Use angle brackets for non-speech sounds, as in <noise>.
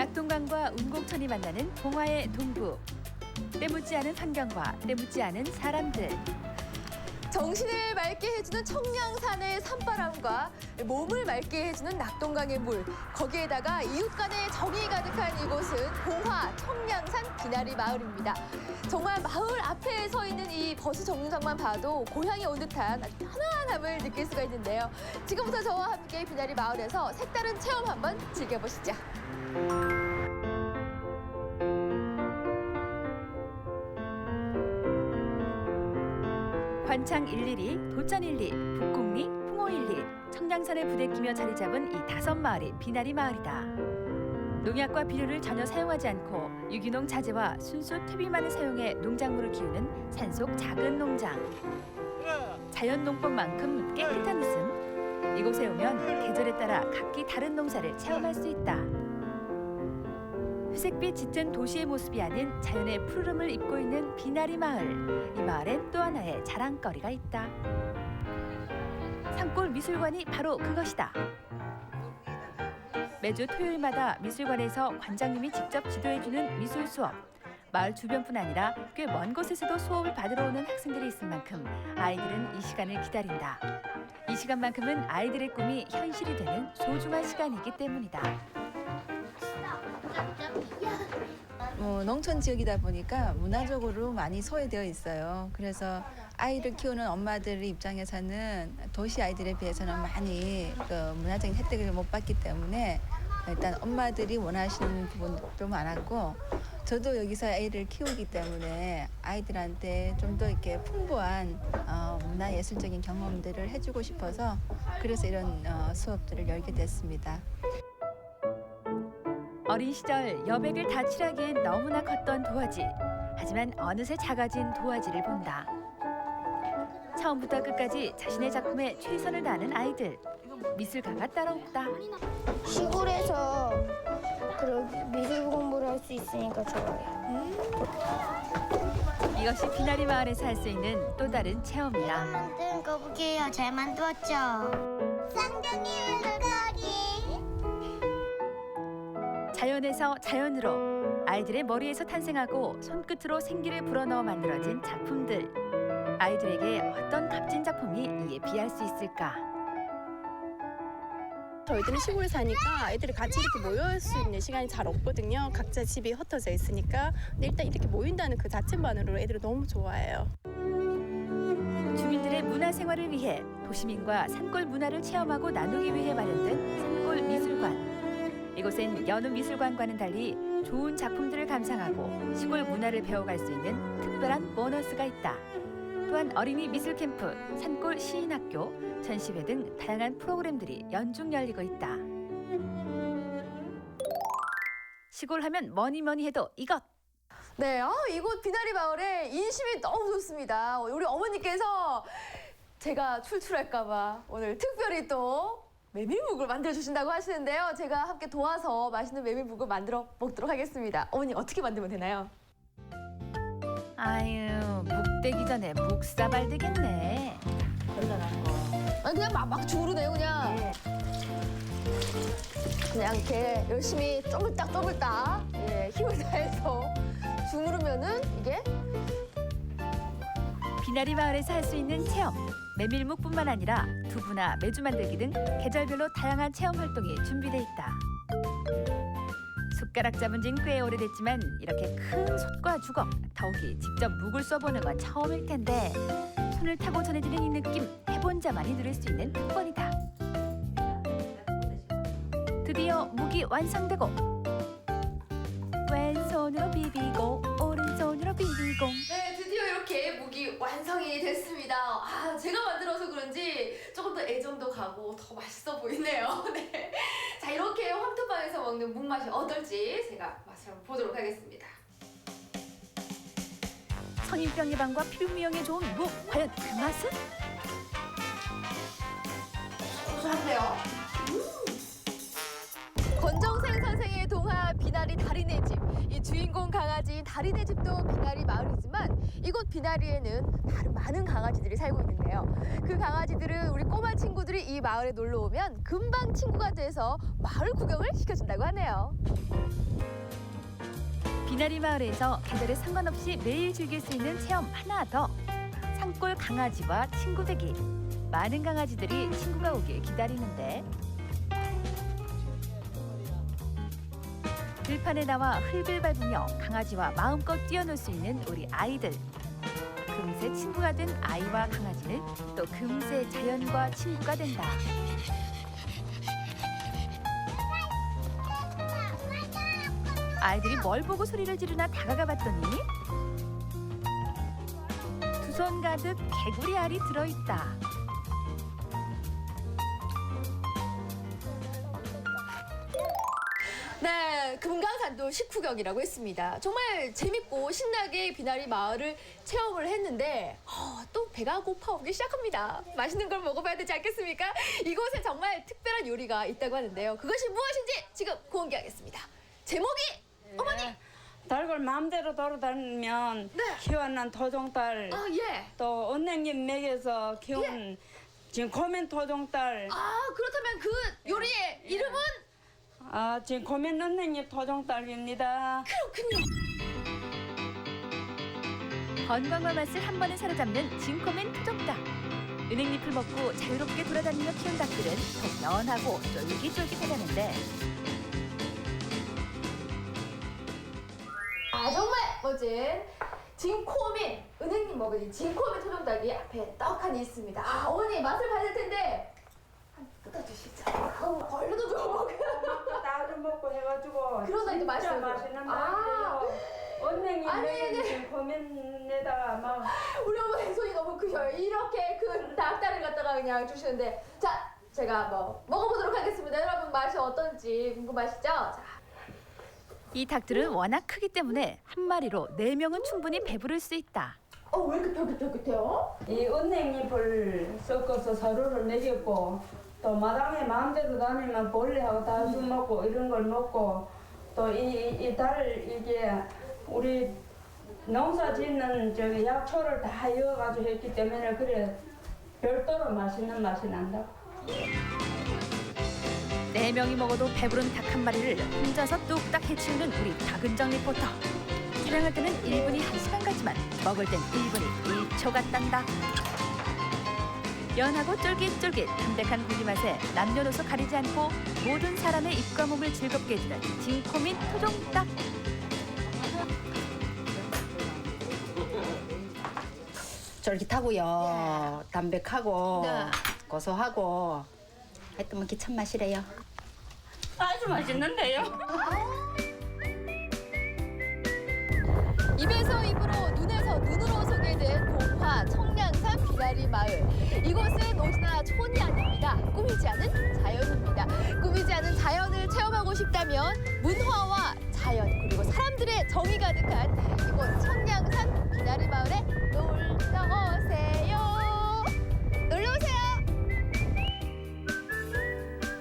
낙동강과 운곡천이 만나는 봉화의 동부. 때묻지 않은 환경과 때묻지 않은 사람들. 정신을 맑게 해주는 청량산의 산바람과 몸을 맑게 해주는 낙동강의 물 거기에다가 이웃 간의 정이 가득한 이곳은 봉화 청량산 비나리 마을입니다. 정말 마을 앞에 서 있는 이 버스 정류장만 봐도 고향에 온 듯한 아주 편안함을 느낄 수가 있는데요. 지금부터 저와 함께 비나리 마을에서 색다른 체험 한번 즐겨보시죠. 관창 112, 도천 12, 북곡리, 풍호 12, 청량산에 부대끼며 자리 잡은 이 다섯 마을이 비나리 마을이다. 농약과 비료를 전혀 사용하지 않고 유기농 자재와 순수 퇴비만을 사용해 농작물을 키우는 산속 작은 농장. 자연 농법만큼 깨끗한 웃음. 이곳에 오면 계절에 따라 각기 다른 농사를 체험할 수 있다. 회색빛 짙은 도시의 모습이 아닌 자연의 푸르름을 입고 있는 비나리 마을. 이 마을엔 또 하나의 자랑거리가 있다. 산골 미술관이 바로 그것이다. 매주 토요일마다 미술관에서 관장님이 직접 지도해주는 미술 수업. 마을 주변뿐 아니라 꽤 먼 곳에서도 수업을 받으러 오는 학생들이 있을 만큼 아이들은 이 시간을 기다린다. 이 시간만큼은 아이들의 꿈이 현실이 되는 소중한 시간이기 때문이다. 뭐 농촌 지역이다 보니까 문화적으로 많이 소외되어 있어요. 그래서 아이를 키우는 엄마들 입장에서는 도시 아이들에 비해서는 많이 그 문화적인 혜택을 못 받기 때문에 일단 엄마들이 원하시는 부분도 많았고 저도 여기서 아이를 키우기 때문에 아이들한테 좀 더 이렇게 풍부한 어, 문화 예술적인 경험들을 해주고 싶어서 그래서 이런 어, 수업들을 열게 됐습니다. 어린 시절 여백을 다칠하기엔 너무나 컸던 도화지. 하지만 어느새 작아진 도화지를 본다. 처음부터 끝까지 자신의 작품에 최선을 다하는 아이들. 미술가가 따로 없다. 시골에서 그런 미술 공부를 할 수 있으니까 좋아요. 이것이 비나리 마을에서 할 수 있는 또 다른 체험이다. 만든 거북이에요. 잘 만들었죠? 쌍둥이 물고기. 자연에서 자연으로 아이들의 머리에서 탄생하고 손끝으로 생기를 불어넣어 만들어진 작품들. 아이들에게 어떤 값진 작품이 이에 비할 수 있을까? 저희들은 시골에 사니까 아이들이 같이 이렇게 모일 수 있는 시간이 잘 없거든요. 각자 집이 흩어져 있으니까. 근데 일단 이렇게 모인다는 그 자체만으로 애들이 너무 좋아해요. 주민들의 문화 생활을 위해 도시민과 산골 문화를 체험하고 나누기 위해 마련된 산골 미술관. 이곳엔 여느 미술관과는 달리 좋은 작품들을 감상하고 시골 문화를 배워갈 수 있는 특별한 보너스가 있다. 또한 어린이 미술 캠프, 산골 시인학교, 전시회 등 다양한 프로그램들이 연중 열리고 있다. 시골 하면 뭐니 뭐니 해도 이것 네, 아, 이곳 비나리 마을에 인심이 너무 좋습니다. 우리 어머니께서 제가 출출할까봐 오늘 특별히 또 메밀묵을 만들어 주신다고 하시는데요. 제가 함께 도와서 맛있는 메밀묵을 만들어 먹도록 하겠습니다. 어머니 어떻게 만들면 되나요? 아유 묵되기 전에 묵사발 되겠네. 아니 그냥 막, 막 주무르네요 그냥. 그냥 이렇게 열심히 쪼물딱 쪼물딱 예, 힘을 다해서 주무르면은 이게 비나리 마을에서 할 수 있는 체험. 메밀묵뿐만 아니라 두부나 메주 만들기 등 계절별로 다양한 체험 활동이 준비돼 있다. 숟가락 잡은 지는 꽤 오래됐지만 이렇게 큰 솥과 주걱, 더욱이 직접 묵을 써보는 건 처음일 텐데 손을 타고 전해지는 이 느낌 해본 자만이 누릴 수 있는 특권이다. 드디어 묵이 완성되고 왼손으로 비비고 오른손으로 비비고 이렇게 무기 완성이 됐습니다. 아, 제가 만들어서 그런지 조금 더 애정도 가고 더 맛있어 보이네요. <laughs> 네. 자, 이렇게 황토방에서 먹는 묵 맛이 어떨지 제가 맛을 한번 보도록 하겠습니다. 성인병 예방과 피부 미용에 좋은 묵 과연 그 맛은? 고소한데요? 음. 권정생 선생의 동화 비나리 달인의 집. 이 주인공 강아지인 다리네 집도 비나리 마을이지만 이곳 비나리에는 다른 많은 강아지들이 살고 있는데요. 그 강아지들은 우리 꼬마 친구들이 이 마을에 놀러 오면 금방 친구가 돼서 마을 구경을 시켜준다고 하네요. 비나리 마을에서 계절에 상관없이 매일 즐길 수 있는 체험 하나 더. 산골 강아지와 친구 되기. 많은 강아지들이 친구가 오길 기다리는데 들판에 나와 흙을 밟으며 강아지와 마음껏 뛰어놀 수 있는 우리 아이들. 금세 친구가 된 아이와 강아지는 또 금세 자연과 친구가 된다. 아이들이 뭘 보고 소리를 지르나 다가가 봤더니 두 손 가득 개구리 알이 들어있다. 네, 금강산도 식후경이라고 했습니다. 정말 재밌고 신나게 비나리 마을을 체험을 했는데 어, 또 배가 고파오기 시작합니다. 맛있는 걸 먹어봐야 되지 않겠습니까? 이곳에 정말 특별한 요리가 있다고 하는데요. 그것이 무엇인지 지금 공개하겠습니다. 제목이 어머니, 달골 마음대로 돌아다니면 네. 키워난 토종딸 아 예, 또 은행님 맥에서 키운 지금 고멘 토종딸 아 그렇다면 그 요리의 이름은 아 지금 고멘 은행잎 토종딸입니다. 그렇군요. 건강과 맛을 한 번에 사로잡는 진코맨 토종닭. 은행잎을 먹고 자유롭게 돌아다니며 키운 닭들은 더 연하고 쫄깃쫄깃하다는데 아 정말 멋진 진코민 은행님 먹은 이 진코민 토종닭이 앞에 떡하니 있습니다. 아 어머니 맛을 봐야 될 텐데 한 뜯어주시죠. 아우 벌레도 좀 먹어요. 먹고 해가지고 그러다 이제 진짜 맛있어요. 맛있는 아. 맛이에요. 은행잎 아니, 네. 지금 고멘에다가 막 <laughs> 우리 어머니 손이 너무 크셔요. 이렇게 큰 닭다리를 갖다가 그냥 주시는데 자 제가 뭐 먹어보도록 하겠습니다. 여러분 맛이 어떤지 궁금하시죠? 자 이 닭들은 워낙 크기 때문에 한 마리로 네 명은 충분히 배부를 수 있다. 어 왜 이렇게 쫄깃쫄깃해요? 이 은행잎을 섞어서 서로를 먹였고 또 마당에 마음대로 다니면 벌레하고 다수 먹고 이런 걸 먹고 또이이달 이게 우리 농사 짓는 저기 약초를 다 이어가지고 했기 때문에 그래 별도로 맛있는 맛이 난다. 네 명이 먹어도 배부른 닭 한 마리를 혼자서 뚝딱 해치우는 우리 박은정 리포터. 촬영할 때는 1분이 1시간 같지만 먹을 땐 1분이 1초 같단다. 연하고 쫄깃쫄깃 담백한 고기 맛에 남녀노소 가리지 않고 모든 사람의 입과 몸을 즐겁게 해주는 진코민 토종닭. 쫄깃하고요. 담백하고 네. 고소하고 하여튼 뭐 기참 맛이래요. 아주 맛있는데요. 입에서 입으로 눈에서 눈으로 소개된 동화 청 비나리 마을. 이곳은 오지나 촌이 아닙니다. 꾸미지 않은 자연입니다. 꾸미지 않은 자연을 체험하고 싶다면 문화와 자연 그리고 사람들의 정이 가득한